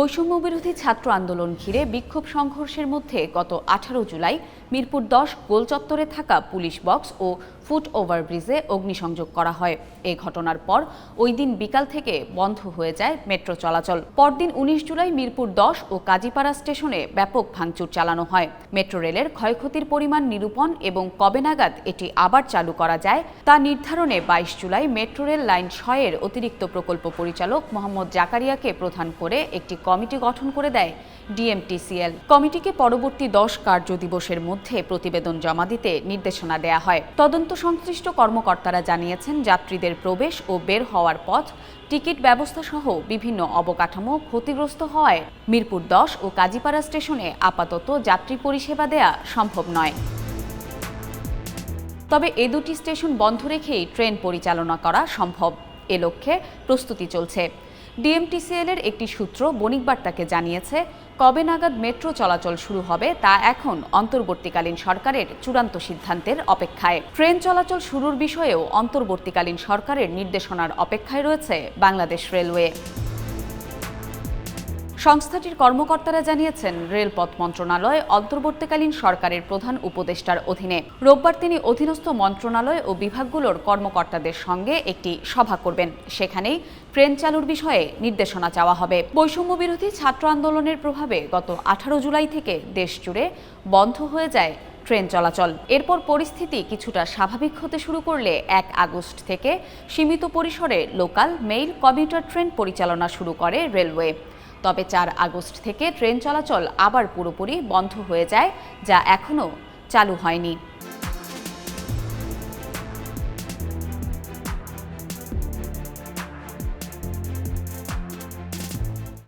বৈষম্য বিরোধী ছাত্র আন্দোলন ঘিরে বিক্ষোভ সংঘর্ষের মধ্যে গত আঠারো জুলাই মিরপুর দশ গোল চত্বরে থাকা পুলিশ বক্স ও ফুট ওভারব্রিজে অগ্নিসংযোগ করা হয়। এই ঘটনার পর ওই দিন বিকাল থেকে বন্ধ হয়ে যায় মেট্রো চলাচল। পরদিন উনিশ জুলাই মিরপুর দশ ও কাজীপাড়া স্টেশনে ব্যাপক ভাঙচুর চালানো হয়। মেট্রো রেলের ক্ষয়ক্ষতির পরিমাণ নিরূপণ এবং কবে নাগাদ এটি আবার চালু করা যায় তা নির্ধারণে বাইশ জুলাই মেট্রো রেল লাইন ছয়ের অতিরিক্ত প্রকল্প পরিচালক মোহাম্মদ জাকারিয়াকে প্রধান করে একটি কমিটি গঠন করে দেয় ডিএমটিসিএল। কমিটিকে পরবর্তী দশ কার্য দিবসের মধ্যে প্রতিবেদন জমা দিতে নির্দেশনা দেয়া হয়। তদন্ত সংশ্লিষ্ট কর্মকর্তারা জানিয়েছেন, যাত্রীদের প্রবেশ ও বের হওয়ার পথ, টিকিট ব্যবস্থা সহ বিভিন্ন অবকাঠামো ক্ষতিগ্রস্ত হওয়ায় মিরপুর দশ ও কাজীপাড়া স্টেশনে আপাতত যাত্রী পরিষেবা দেয়া সম্ভব নয়। তবে এ দুটি স্টেশন বন্ধ রেখেই ট্রেন পরিচালনা করা সম্ভব। এ লক্ষ্যে প্রস্তুতি চলছে। ডিএমটিসিএল এর একটি সূত্র বণিকবার্তাকে জানিয়েছে, কবে নাগাদ মেট্রো চলাচল শুরু হবে তা এখন অন্তর্বর্তীকালীন সরকারের চূড়ান্ত সিদ্ধান্তের অপেক্ষায়। ট্রেন চলাচল শুরুর বিষয়েও অন্তর্বর্তীকালীন সরকারের নির্দেশনার অপেক্ষায় রয়েছে বাংলাদেশ রেলওয়ে। সংস্থাটির কর্মকর্তারা জানিয়েছেন, রেলপথ মন্ত্রণালয় অন্তর্বর্তীকালীন সরকারের প্রধান উপদেষ্টার অধীনে। রোববার তিনি অধীনস্থ মন্ত্রণালয় ও বিভাগগুলোর কর্মকর্তাদের সঙ্গে একটি সভা করবেন। সেখানেই ট্রেন চালুর বিষয়ে নির্দেশনা চাওয়া হবে। বৈষম্য বিরোধী ছাত্র আন্দোলনের প্রভাবে গত আঠারো জুলাই থেকে দেশ জুড়ে বন্ধ হয়ে যায় ট্রেন চলাচল। এরপর পরিস্থিতি কিছুটা স্বাভাবিক হতে শুরু করলে এক আগস্ট থেকে সীমিত পরিসরে লোকাল, মেইল, কমিউটার ট্রেন পরিচালনা শুরু করে রেলওয়ে। তবে চার আগস্ট থেকে ট্রেন চলাচল আবার পুরোপুরি বন্ধ হয়ে যায়, যা এখনও চালু হয়নি।